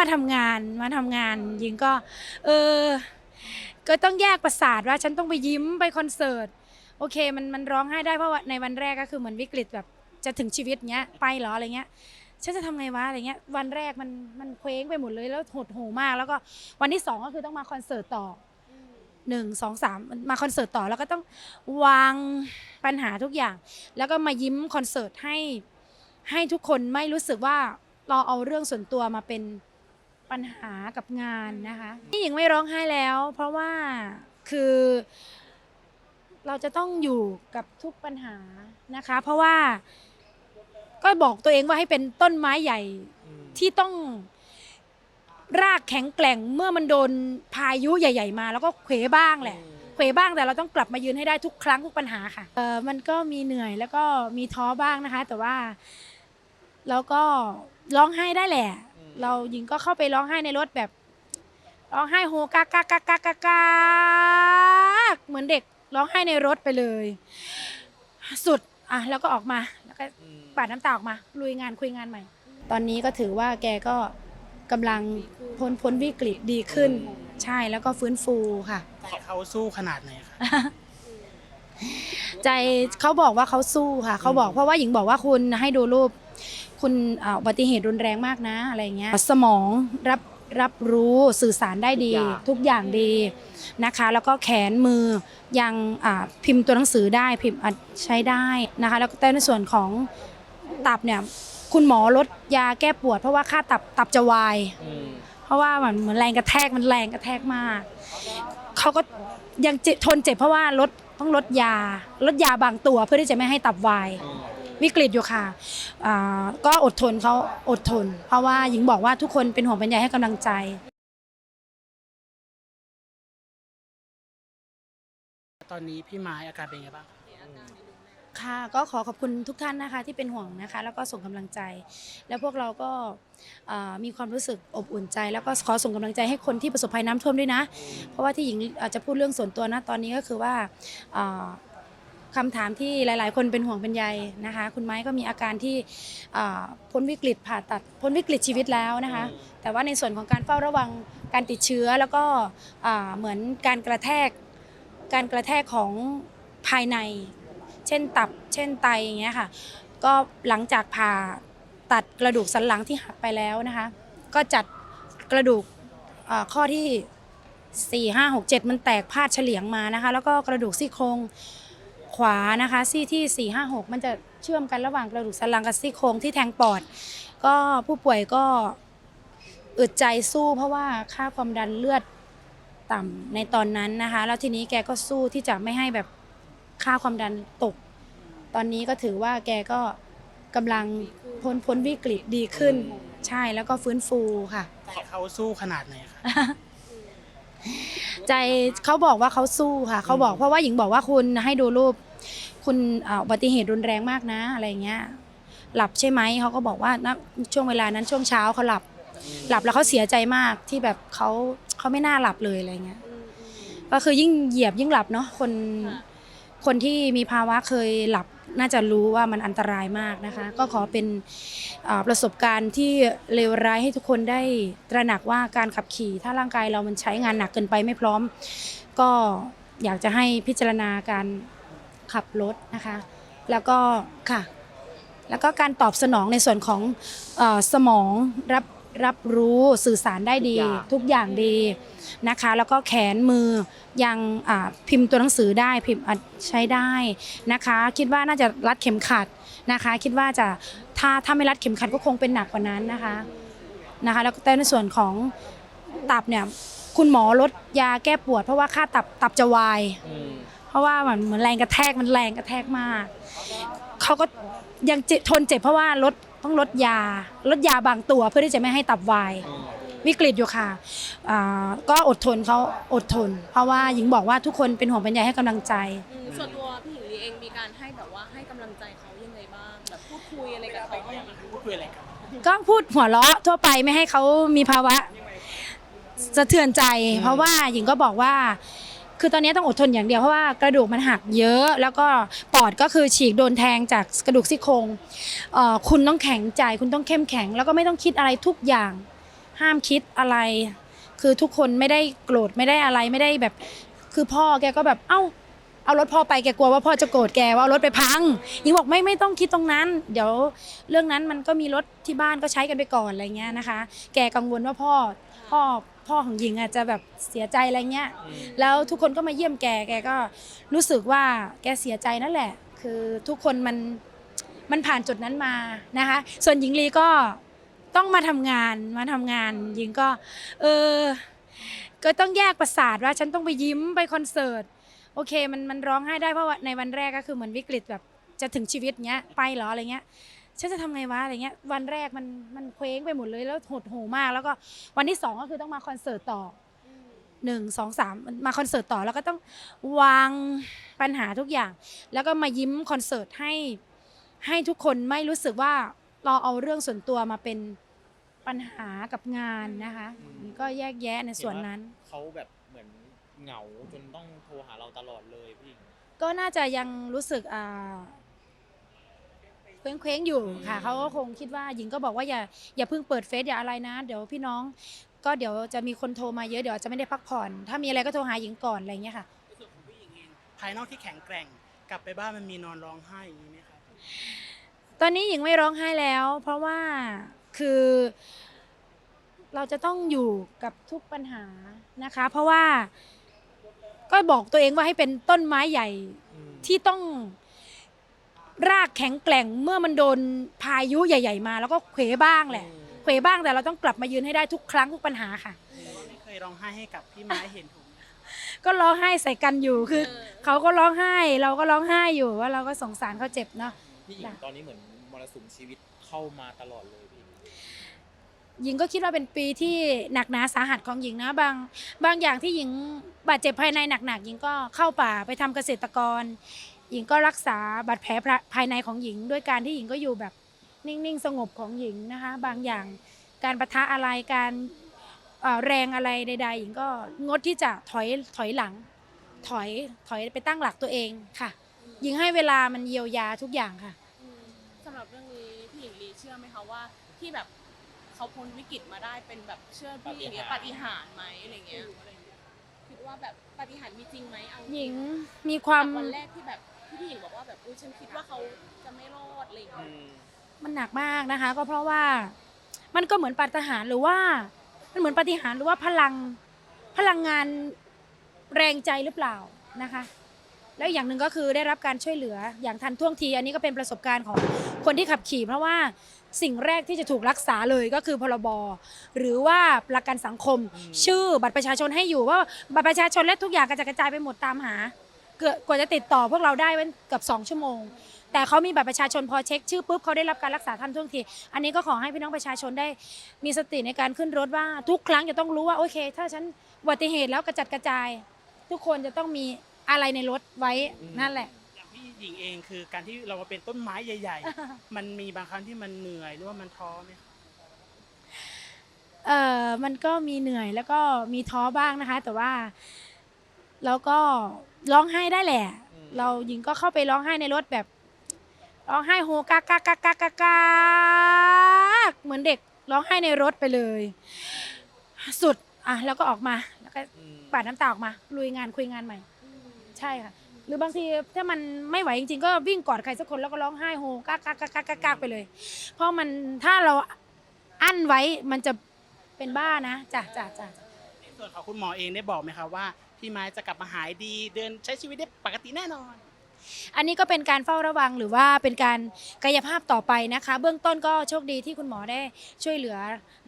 มาทำงานมาทำงานหญิงก็ เออ ก็ต้องแยกประสาทว่าฉันต้องไปยิ้มไปคอนเสิร์ตโอเคมันมันร้องไห้ได้เพราะว่าในวันแรกก็คือเหมือนวิกฤตแบบจะถึงชีวิตเงี้ยไปเหรออะไรเงี้ยฉันจะทำไงวะอะไรเงี้ยวันแรกมันมันเคว้งไปหมดเลยแล้วหดหูมาก แล้วก็วันที่สองก็คือต้องมาคอนเสิร์ตต่ออหนึ่งสองสามมาคอนเสิร์ตต่อแล้วก็ต้องวางปัญหาทุกอย่าง แล้วก็มายิ้มคอนเสิร์ตให้ให้ทุกคนไม่รู้สึกว่าเราเอาเรื่องส่วนตัวมาเป็น ปัญหากับงานนะคะนี่หญิงไม่ร้องไห้แล้ว เพราะว่าคือเราจะต้องอยู่กับทุกปัญหานะคะ เพราะว่าก็บอกตัวเองว่าให้เป็นต้นไม้ใหญ่ที่ต้องรากแข็งแกร่งเมื่อมันโดนพายุใหญ่ ๆ มา แล้วก็เขวบ้างแหละเขวบ้างแต่เราต้องกลับมายืนให้ได้ทุกครั้งทุกปัญหาค่ะเออมันก็มีเหนื่อยแล้วก็มีท้อบ้างนะคะ แต่ว่าเราก็ร้องไห้ได้แหละ เราหญิงก็เข้าไปร้องไห้ในรถแบบร้องไห้โฮกากากากากากากเหมือนเด็กร้องไห้ในรถไปเลย สุดอะแล้วก็ออกมาแล้วก็ปาดน้ำตาออกมาลุยงานคุยงานใหม่ ตอนนี้ก็ถือว่าแกก็กำลังพ้นพ้นวิกฤตดีขึ้น ใช่แล้วก็ฟื้นฟูค่ะเขาสู้ขนาดไหนคะใจเขาบอกว่าเขาสู้ค่ะ เขาบอกเพราะว่าหญิงบอกว่าคุณให้ดูรูป คุณอ่าอุบัติเหตุรุนแรงมากนะอะไรเงี้ยสมองรับรับรู้สื่อสารได้ดี ทุกอย่างดีนะคะ แล้วก็แขนมือยังอ่าพิมพ์ตัวหนังสือได้พิมพ์อะใช้ได้นะคะ แล้วก็แต่ในส่วนของตับเนี่ยคุณหมอลดยาแก้ปวด เพราะว่าค่าตับตับจะวาย เพราะว่ามันเหมือนแรงกระแทกมันแรงกระแทกมากเขาก็ยังเจ็บทนเจ็บเพราะว่าลดต้องลดยาลดยาบางตัวเพื่อที่จะไม่ให้ตับวาย วิกฤตอยู่ค่ะอ่าก็อดทนเขาอดทน เพราะว่าหญิงบอกว่าทุกคนเป็นห่วงเป็นใยให้กำลังใจตอนนี้พี่ไม้อาการเป็นไงบ้าง ค่ะ ก็ขอขอบคุณทุกท่านนะคะที่เป็นห่วงนะคะ แล้วก็ส่งกำลังใจ แล้วพวกเราก็เอ่อมีความรู้สึกอบอุ่นใจ แล้วก็ขอส่งกำลังใจให้คนที่ประสบภัยน้ำท่วมด้วยนะ เพราะว่าที่หญิงอาจจะพูดเรื่องส่วนตัวนะตอนนี้ก็คือว่าเอ่อ คำถามที่หลาย ๆ คนเป็นห่วงเป็นใยนะคะ คุณไม้ก็มีอาการที่พ้นวิกฤตผ่าตัดพ้นวิกฤตชีวิตแล้วนะคะ แต่ว่าในส่วนของการเฝ้าระวังการติดเชื้อแล้วก็เหมือนการกระแทกการกระแทกของภายใน เช่นตับ เช่นไตอย่างเงี้ยค่ะ ก็หลังจากผ่าตัดกระดูกสันหลังที่หักไปแล้วนะคะ ก็จัดกระดูกข้อที่4 5 6 7 มันแตกพาดเฉลียงมานะคะ แล้วก็กระดูกซี่โครง วานะคะซี่ที่ 4 5 6 มันจะเชื่อมกันระหว่างกระดูกสันหลังกับซี่โครงที่แทงปอด ก็ผู้ป่วยก็อึดใจสู้เพราะว่าค่าความดันเลือดต่ำในตอนนั้นนะคะ แล้วทีนี้แกก็สู้ที่จะไม่ให้แบบค่าความดันตก ตอนนี้ก็ถือว่าแกก็กำลังพ้นพ้นวิกฤตดีขึ้น ใช่แล้วก็ฟื้นฟูค่ะ ใจเขาสู้ขนาดไหนคะ ใจเขาบอกว่าเขาสู้ค่ะ เขาบอกเพราะว่าหญิงบอกว่าคุณให้ดูรูป คุณอ่าอุบัติเหตุรุนแรงมากนะอะไรเงี้ยหลับใช่ไหมเขาก็บอกว่าณช่วงเวลานั้นช่วงเช้าเขาหลับ หลับแล้วเขาเสียใจมากที่แบบเขาเขาไม่น่าหลับเลยอะไรเงี้ยก็คือยิ่งเหยียบยิ่งหลับเนาะคนคนที่มีภาวะเคยหลับน่าจะรู้ว่ามันอันตรายมากนะคะ ก็ขอเป็นประสบการณ์ที่เลวร้ายให้ทุกคนได้ตระหนักว่าการขับขี่ ถ้าร่างกายเรามันใช้งานหนักเกินไปไม่พร้อม ก็อยากจะให้พิจารณาการ ขับรถนะคะ แล้วก็ค่ะ แล้วก็การตอบสนองในส่วนของเออสมองรับรับรู้สื่อสารได้ดีทุกอย่างดีนะคะ แล้วก็แขนมือยังอ่าพิมพ์ตัวหนังสือได้พิมพ์อะใช้ได้นะคะ คิดว่าน่าจะรัดเข็มขัดนะคะ คิดว่าจะถ้าถ้าไม่รัดเข็มขัดก็คงเป็นหนักกว่านั้นนะคะนะคะแล้วก็แต่ในส่วนของตับเนี่ยคุณหมอลดยาแก้ปวด เพราะว่าค่าตับตับจะวาย เพราะว่ามันเหมือนแรงกระแทกมันแรงกระแทกมากเขาก็ยังเจ็บทนเจ็บเพราะว่าลดต้องลดยาลดยาบางตัวเพื่อที่จะไม่ให้ตับวายวิกฤตอยู่ค่ะอ่าก็อดทนเขาอดทน เพราะว่าหญิงบอกว่าทุกคนเป็นห่วงเป็นใยให้กำลังใจอืมส่วนตัวพี่หญิงลีเองมีการให้แบบว่าให้กำลังใจเขายังไงบ้างแบบพูดคุยอะไรกับเขาบ้างไหมพูดคุยอะไรกันก็พูดหัวเราะทั่วไปไม่ให้เขามีภาวะสะเทือนใจ เพราะว่าหญิงก็บอกว่า คือตอนนี้ต้องอดทนอย่างเดียวเพราะว่ากระดูกมันหักเยอะ แล้วก็ปอดก็คือฉีกโดนแทงจากกระดูกซี่โครงคุณต้องแข็งใจคุณต้องเข้มแข็ง แล้วก็ไม่ต้องคิดอะไรทุกอย่าง ห้ามคิดอะไร คือทุกคนไม่ได้โกรธไม่ได้อะไรไม่ได้แบบ คือพ่อแกก็แบบเอ้าเอารถพ่อไปแกกลัวว่าพ่อจะโกรธแกว่าเอารถไปพังหญิงบอกไม่ไม่ต้องคิดตรงนั้น เดี๋ยวเรื่องนั้นมันก็มีรถที่บ้านก็ใช้กันไปก่อนอะไรเงี้ยนะคะ แกกังวลว่าพ่อพ่อ พ่อของหญิงอาจจะแบบเสียใจอะไรเงี้ย แล้วทุกคนก็มาเยี่ยมแกแกก็รู้สึกว่าแกเสียใจนั่นแหละ คือทุกคนมันมันผ่านจุดนั้นมานะคะ ส่วนหญิงลีก็ต้องมาทำงานมาทำงานหญิงก็ เออ ก็ต้องแยกประสาทว่าฉันต้องไปยิ้มไปคอนเสิร์ตโอเคมันมันร้องไห้ได้เพราะว่าในวันแรกก็คือเหมือนวิกฤตแบบจะถึงชีวิตเงี้ยไปเหรออะไรเงี้ย ฉันจะทำไงวะอะไรเงี้ยวันแรกมันมันเคว้งไปหมดเลยแล้วหดหูมาก แล้วก็วันที่สองก็คือต้องมาคอนเสิร์ตต่อหนึ่งสองสามมาคอนเสิร์ตต่อแล้วก็ต้องวางปัญหาทุกอย่าง แล้วก็มายิ้มคอนเสิร์ตให้ให้ทุกคนไม่รู้สึกว่าเราเอาเรื่องส่วนตัวมาเป็นปัญหากับงานนะคะอืมก็แยกแยะในส่วนนั้นเขาแบบเหมือนเหงาจนต้องโทรหาเราตลอดเลยพี่หญิงก็น่าจะยังรู้สึกอ่า เคว้งเคว้งๆอยู่ค่ะอืมเขาก็คงคิดว่าหญิงก็บอกว่าอย่าอย่าเพิ่งเปิดเฟซอย่าอะไรนะ เดี๋ยวพี่น้อง ก็เดี๋ยวจะมีคนโทรมาเยอะเดี๋ยวจะไม่ได้พักผ่อน ถ้ามีอะไรก็โทรหาหญิงก่อนอะไรอย่างเงี้ยค่ะในส่วนของผู้หญิงเองภายนอกที่แข็งแกร่งกลับไปบ้านมันมีนอนร้องไห้อย่างนี้ไหมครับตอนนี้หญิงไม่ร้องไห้แล้ว เพราะว่าคือ เราจะต้องอยู่กับทุกปัญหานะคะ เพราะว่าก็บอกตัวเองว่าให้เป็นต้นไม้ใหญ่อืมที่ต้อง รากแข็งแกร่งเมื่อมันโดนพายุใหญ่ ๆ มา แล้วก็เขวบ้างแหละเขวบ้างแต่เราต้องกลับมายืนให้ได้ทุกครั้งทุกปัญหาค่ะแต่ว่าไม่เคยร้องไห้ให้กับพี่ไม้เห็นถูกไหมครับก็ร้องไห้ใส่กันอยู่คือเออเขาก็ร้องไห้เราก็ร้องไห้อยู่ว่าเราก็สงสารเขาเจ็บเนาะ พี่หญิงจ้ะ ตอนนี้เหมือนมรสุมชีวิตเข้ามาตลอดเลยพี่หญิงก็คิดว่าเป็นปีที่หนักหนาสาหัสของหญิงนะบาง บางอย่างที่หญิงบาดเจ็บภายในหนักๆหญิงก็เข้าป่าไปทำเกษตรกร หญิงก็รักษาบาดแผลภายในของหญิง ด้วยการที่หญิงก็อยู่แบบนิ่งๆ สงบของหญิงนะคะ บางอย่างการประทะอะไรการเอ่อแรงอะไรใด ๆ หญิงก็งดที่จะถอยถอยหลัง ถอยถอยไปตั้งหลักตัวเองค่ะ หญิงให้เวลามันเยียวยาทุกอย่างค่ะอืมสำหรับเรื่องนี้พี่หญิงลีเชื่อไหมคะว่าที่แบบเขาพ้นวิกฤตมาได้เป็นแบบเชื่อพี่อย่างเงี้ยปาฏิหาริย์ไหมอะไรเงี้ยคิดว่าแบบปาฏิหาริย์มีจริงไหมเอาหญิงมีความวันแรกที่แบบ ที่พี่หญิงบอกว่าแบบอุ้ยฉันคิดว่าเขาจะไม่รอดอะไรอย่างเงี้ยมันหนักมากนะคะ ก็เพราะว่ามันก็เหมือนปาฏิหาริย์หรือว่า มันเหมือนปาฏิหาริย์หรือว่าพลังพลังงานแรงใจหรือเปล่านะคะ แล้วอย่างหนึ่งก็คือได้รับการช่วยเหลืออย่างทันท่วงที อันนี้ก็เป็นประสบการณ์ของคนที่ขับขี่ เพราะว่าสิ่งแรกที่จะถูกรักษาเลยก็คือพรบหรือว่าประกันสังคม อืม ชื่อบัตรประชาชนให้อยู่ว่าบัตรประชาชนและทุกอย่างกระจกระจายไปหมดตามหา เกือบกว่าจะติดต่อพวกเราได้เป็นเกือบสองชั่วโมง แต่เขามีบัตรประชาชนพอเช็คชื่อปุ๊บเขาได้รับการรักษาทันท่วงที อันนี้ก็ขอให้พี่น้องประชาชนได้มีสติในการขึ้นรถว่าทุกครั้งจะต้องรู้ว่าโอเค ถ้าฉันอุบัติเหตุแล้วกระจัดกระจาย ทุกคนจะต้องมีอะไรในรถไว้นั่นแหละ อย่างพี่หญิงเองคือการที่เรามาเป็นต้นไม้ใหญ่ ๆ มันมีบางครั้งที่มันเหนื่อยหรือว่ามันท้อไหมครับเออมันก็มีเหนื่อยแล้วก็มีท้อบ้างนะคะ แต่ว่า เราก็ร้องไห้ได้แหละอืมเราหญิงก็เข้าไปร้องไห้ในรถแบบร้องไห้โฮกากากากากากากเหมือนเด็กร้องไห้ในรถไปเลย สุดอะแล้วก็ออกมาแล้วก็อืมปาดน้ำตาออกมาลุยงานคุยงานใหม่ ใช่ค่ะ หรือบางทีถ้ามันไม่ไหวจริงๆ ก็วิ่งกอดใครสักคนแล้วก็ร้องไห้โฮกากากากากากากไปเลย เพราะมันถ้าเราอั้นไว้มันจะเป็นบ้านะจ้ะจ้ะจ้ะใน ส่วนของคุณหมอเองได้บอกไหมครับว่าพี่ไม้จะกลับมาหายดีเดินใช้ชีวิตได้ปกติแน่นอน อันนี้ก็เป็นการเฝ้าระวังหรือว่าเป็นการกายภาพต่อไปนะคะ เบื้องต้นก็โชคดีที่คุณหมอได้ช่วยเหลือ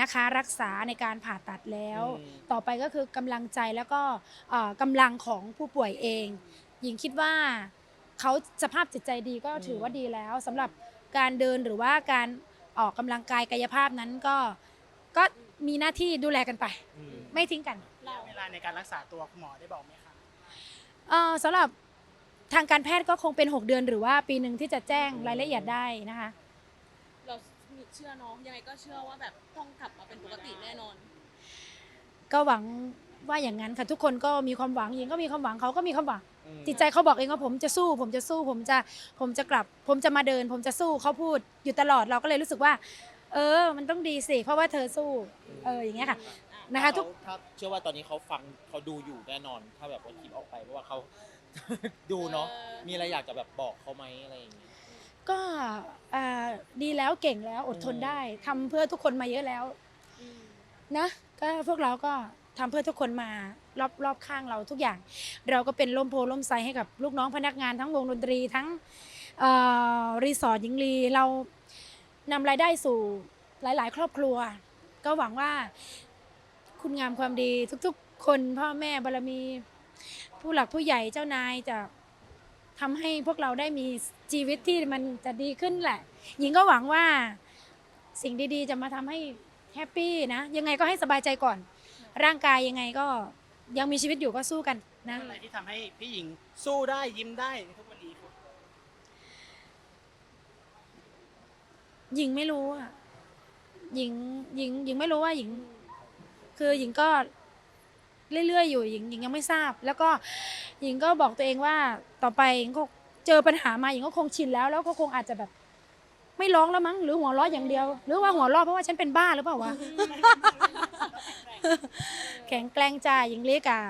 นะคะ รักษาในการผ่าตัดแล้ว อืม ต่อไปก็คือกำลังใจแล้วก็เอ่อกำลังของผู้ป่วยเอง หญิงคิดว่าเขาสภาพจิตใจดีก็ถือว่าดีแล้วสำหรับการเดินหรือว่าการออกกำลังกายกายภาพนั้นก็ก็ มีหน้าที่ดูแลกันไปอืมไม่ทิ้งกันเวลาในการรักษาตัวคุณหมอได้บอกไหมครับเอ่อสำหรับทางการแพทย์ก็คงเป็น 6 เดือนหรือว่าปีหนึ่งที่จะแจ้งรายละเอียดได้นะคะ เราเชื่อเนาะยังไงก็เชื่อว่าแบบต้องกลับมาเป็นปกติแน่นอน ก็หวังว่าอย่างนั้นค่ะทุกคนก็มีความหวังหญิงก็มีความหวังเขาก็มีความหวังอืมจิตใจเขาบอกเองว่าผมจะสู้ ผมจะสู้ ผมจะผมจะกลับ ผมจะมาเดิน ผมจะสู้เขาพูดอยู่ตลอดเราก็เลยรู้สึกว่า เอเออ มันต้องดีสิ เพราะว่าเธอสู้ เอออย่างเงี้ยค่ะ นะคะถ้าทุกเขาถ้าเชื่อว่าตอนนี้เขาฟังเขาดูอยู่แน่นอน ถ้าแบบว่าคลิปออกไปเพราะว่าเขา ดูเนาะเออมีอะไรอยากจะแบบบอกเขาไหมอะไรอย่างเงี้ย ก็อ่าดีแล้วเก่งแล้วอดทนอืมได้ทำเพื่อทุกคนมาเยอะแล้วอืมนะก็พวกเราก็ทำเพื่อทุกคนมารอบรอบข้างเราทุกอย่าง เราก็เป็นล่มโพล่มไซให้กับลูกน้องพนักงานทั้งวงดนตรีทั้งเอ่อรีสอร์ทหญิงลีเรา นำรายได้สู่หลาย ๆ ครอบครัว ก็หวังว่าคุณงามความดีทุกๆ คนพ่อแม่บารมี ผู้หลักผู้ใหญ่เจ้านายจะทำให้พวกเราได้มีชีวิตที่มันจะดีขึ้นแหละ หญิงก็หวังว่าสิ่งดีๆ จะมาทำให้แฮปปี้นะ ยังไงก็ให้สบายใจก่อน ร่างกายยังไงก็ยังมีชีวิตอยู่ก็สู้กันนะ อะไรที่ทำให้พี่หญิงสู้ได้ยิ้มได้ทุกวันนี้ครับ หญิงไม่รู้อะหญิงหญิงหญิงไม่รู้ว่าหญิง คือหญิงก็เรื่อยๆอยู่หญิงหญิงยังไม่ทราบ แล้วก็หญิงก็บอกตัวเองว่าต่อไปหญิงก็เจอปัญหามาหญิงก็คงชินแล้ว แล้วก็คงอาจจะแบบ ไม่ร้องแล้วมั้งหรือหัวเราะอย่างเดียว หรือว่าหัวเราะเพราะว่าฉันเป็นบ้าหรือเปล่าวะ แข็งแกร่งจ้าหญิงเล็กอะ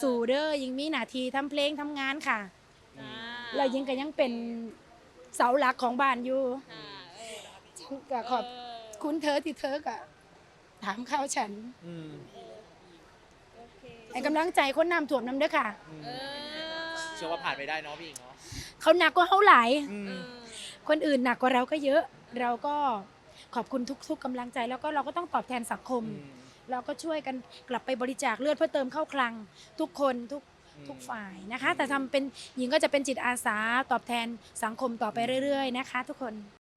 สู่เด้อหญิงมีหน้าที่ทำเพลงทำงานค่ะอ่าแล้วหญิงก็ยังเป็นเสาหลักของบ้านอยู่ อ่าเออฉัน ก็ขอบเคุณเธอที่เธอก็ถามข้าวฉันอืมโอเคให้กำลังใจคนน้ำท่วมน้ำเด้อค่ะ อืมเออเชื่อว่าผ่านไปได้เนาะพี่หญิงเนาะเขาหนักกว่าเขาหลาย อืม เออคนอื่นหนักกว่าเราก็เยอะ เราก็ขอบคุณทุกๆกำลังใจแล้วก็เราก็ต้องตอบแทนสังคมอืมเราก็ช่วยกันกลับไปบริจาคเลือดเพื่อเติมเข้าคลัง ทุกคนทุกอืมทุกฝ่ายนะคะ แต่ทำเป็นหญิงก็จะเป็นจิตอาสาตอบแทนสังคมต่อไปเรื่อย ๆ นะคะ ทุกคน